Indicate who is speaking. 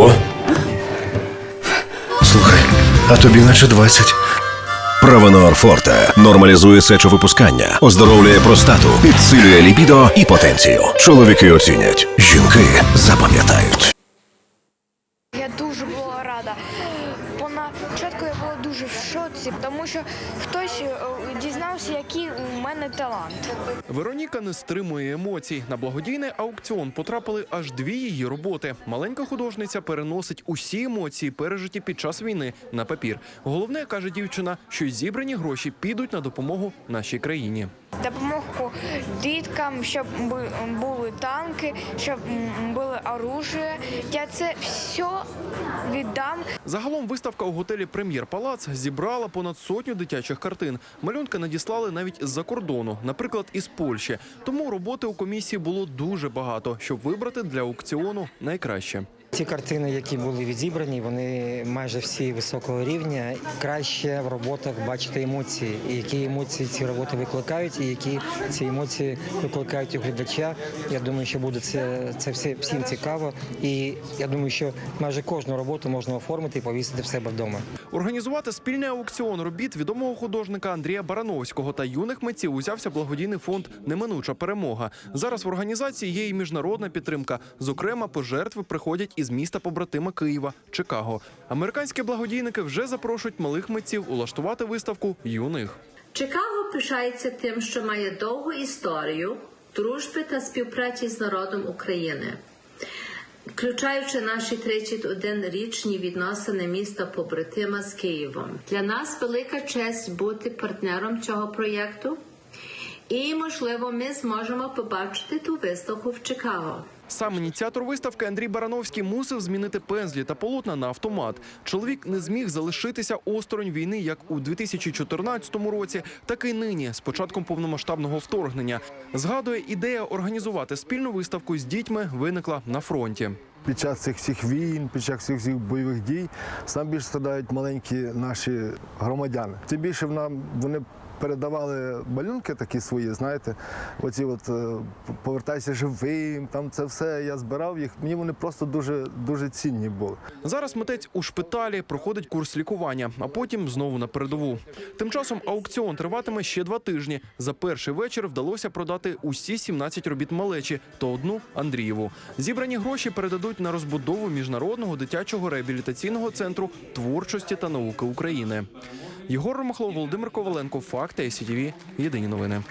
Speaker 1: Ого. Слухай, а тобі наче 20.
Speaker 2: Провенор Форте нормалізує сечовипускання, оздоровлює простату, підсилює ліпідо і потенцію. Чоловіки оцінять, жінки запам'ятають.
Speaker 3: Я дуже була рада. Спочатку я була дуже в шоці, тому що хтось е, дізнався, який у мене талант.
Speaker 4: Вероніка не стримує емоцій. На благодійний аукціон потрапили аж дві її роботи. Маленька художниця переносить усі емоції, пережиті під час війни, на папір. Головне каже дівчина, що зібрані гроші підуть на допомогу нашій країні.
Speaker 3: Допомогу діткам, щоб були танки, щоб були оружие. Я це все віддам
Speaker 4: Загалом виставка у готелі Прем'єр Палац зібрала понад сотню дитячих картин. Малюнки надіслали навіть з-за кордону, наприклад, із Польщі. Тому роботи у комісії було дуже багато, щоб вибрати для аукціону найкраще.
Speaker 5: Ті картини, які були відібрані, вони майже всі високого рівня. Краще в роботах бачити емоції, і які емоції ці роботи викликають, і які ці емоції викликають у глядача. Я думаю, що буде це, це все всім цікаво. І я думаю, що майже кожну роботу можна оформити і повісити в себе вдома.
Speaker 4: Організувати спільний аукціон робіт відомого художника Андрія Барановського та юних митців узявся благодійний фонд Неминуча перемога. Зараз в організації є і міжнародна підтримка. Зокрема, пожертви приходять із міста побратима Києва Чикаго. Американські благодійники вже запрошують малих митців улаштувати виставку юних.
Speaker 6: Чикаго пишається тим, що має довгу історію дружби та співпраці з народом України, включаючи наші 31-річні відносини міста побратима з Києвом. Для нас велика честь бути партнером цього проєкту, і, можливо, ми зможемо побачити ту виставку в Чикаго.
Speaker 4: Сам ініціатор виставки Андрій Барановський мусив змінити пензлі та полотна на автомат. Чоловік не зміг залишитися осторонь війни як у 2014 році, так і нині, з початком повномасштабного вторгнення. Згадує, ідея організувати спільну виставку з дітьми виникла на фронті.
Speaker 7: Під час цих всіх війн, під час цих всіх бойових дій, сам більше страдають маленькі наші громадяни. Тим більше в нам вони передавали малюнки такі свої, знаєте, оці от е, повертайся живим, там це все. Я збирав їх. Мені вони просто дуже дуже цінні були.
Speaker 4: Зараз митець у шпиталі проходить курс лікування, а потім знову на передову. Тим часом аукціон триватиме ще два тижні. За перший вечір вдалося продати усі 17 робіт малечі та одну Андрієву. Зібрані гроші передадуть на розбудову міжнародного дитячого реабілітаційного центру творчості та науки України. Єгор Ромахло, Володимир Коваленко, Факти СІТВ. Єдині новини.